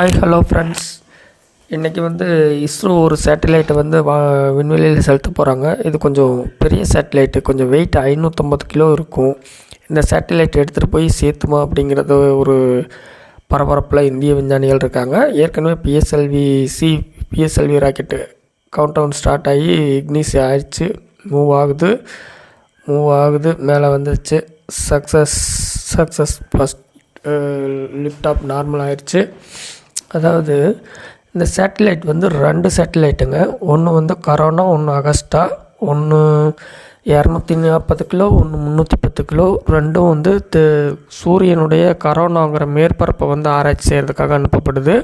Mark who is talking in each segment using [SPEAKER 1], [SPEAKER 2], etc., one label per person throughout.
[SPEAKER 1] Hi hello friends இன்றைக்கி வந்து இஸ்ரோ ஒரு சேட்டலைட்டை வந்து வா விண்வெளியில் செலுத்த போகிறாங்க இது கொஞ்சம் பெரிய சேட்டலைட்டு கொஞ்சம் வெயிட் ஐநூற்றம்பது கிலோ இருக்கும். இந்த சேட்டலைட் எடுத்துகிட்டு போய் சேர்த்துமா அப்படிங்கிறது ஒரு பரபரப்பில் இந்திய விஞ்ஞானிகள் இருக்காங்க. ஏற்கனவே PSLV C PSLV rocket countdown start ஆகி இக்னிஸ் ஆயிடுச்சு. மூவ் ஆகுது. மூவ் ஆகுது. மேலே வந்துருச்சு. Success success first lift normal ஆயிடுச்சு. அதாவது இந்த சேட்டலைட் வந்து ரெண்டு சேட்டலைட்டுங்க ஒன்று வந்து கரோனா ஒன்று அகஸ்டா ஒன்று இரநூத்தி நாற்பது கிலோ ஒன்று முந்நூற்றி பத்து கிலோ. ரெண்டும் வந்து து சூரியனுடைய கரோனாங்கிற மேற்பரப்பை வந்து ஆராய்ச்சி செய்கிறதுக்காக அனுப்பப்படுது.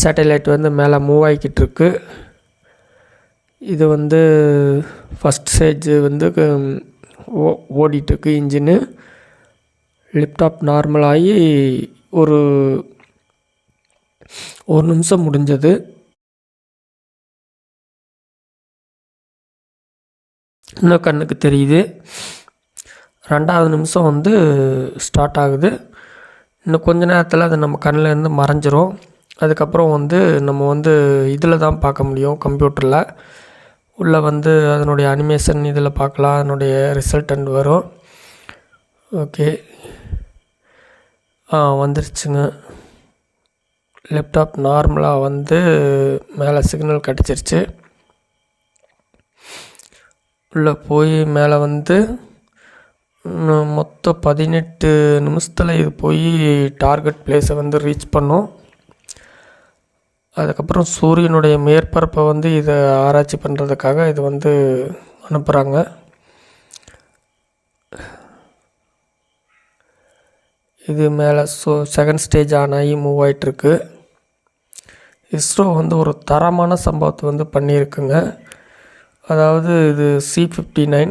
[SPEAKER 1] சேட்டலைட் வந்து மேலே மூவ் ஆகிக்கிட்டு இருக்கு. இது வந்து ஃபஸ்ட் ஸ்டேஜ் வந்து ஓ ஓடிட்டுருக்கு இன்ஜினு லிப்டாப் நார்மலாகி ஒரு ஒரு நிமிஷம் முடிஞ்சது. இன்னும் கண்ணுக்கு தெரியுது. ரெண்டாவது நிமிஷம் வந்து ஸ்டார்ட் ஆகுது. இன்னும் கொஞ்ச நேரத்தில் அது நம்ம கண்ணில் இருந்து மறைஞ்சிரும். அதுக்கப்புறம் வந்து நம்ம வந்து இதில் தான் பார்க்க முடியும் கம்ப்யூட்டரில் உள்ளே வந்து அதனுடைய அனிமேஷன் இதில் பார்க்கலாம். அதனுடைய ரிசல்டன்ட் வரும். ஓகே ஆ வந்துருச்சுங்க. லேப்டாப் நார்மலாக வந்து மேலே சிக்னல் கிடச்சிருச்சு. உள்ளே போய் மேலே வந்து மொத்தம் பதினெட்டு நிமிஷத்தில் இது போய் டார்கெட் பிளேஸை வந்து ரீச் பண்ணும். அதுக்கப்புறம் சூரியனுடைய மேற்பரப்பை வந்து இதை ஆராய்ச்சி பண்ணுறதுக்காக இது வந்து அனுப்புகிறாங்க இது மேலே ஸோ செகண்ட் ஸ்டேஜ் ஆன் ஆகி மூவ் ஆகிட்டுருக்கு இஸ்ரோ வந்து ஒரு தரமான சம்பவத்தை வந்து பண்ணியிருக்குங்க. அதாவது இது சி ஃபிஃப்டி நைன்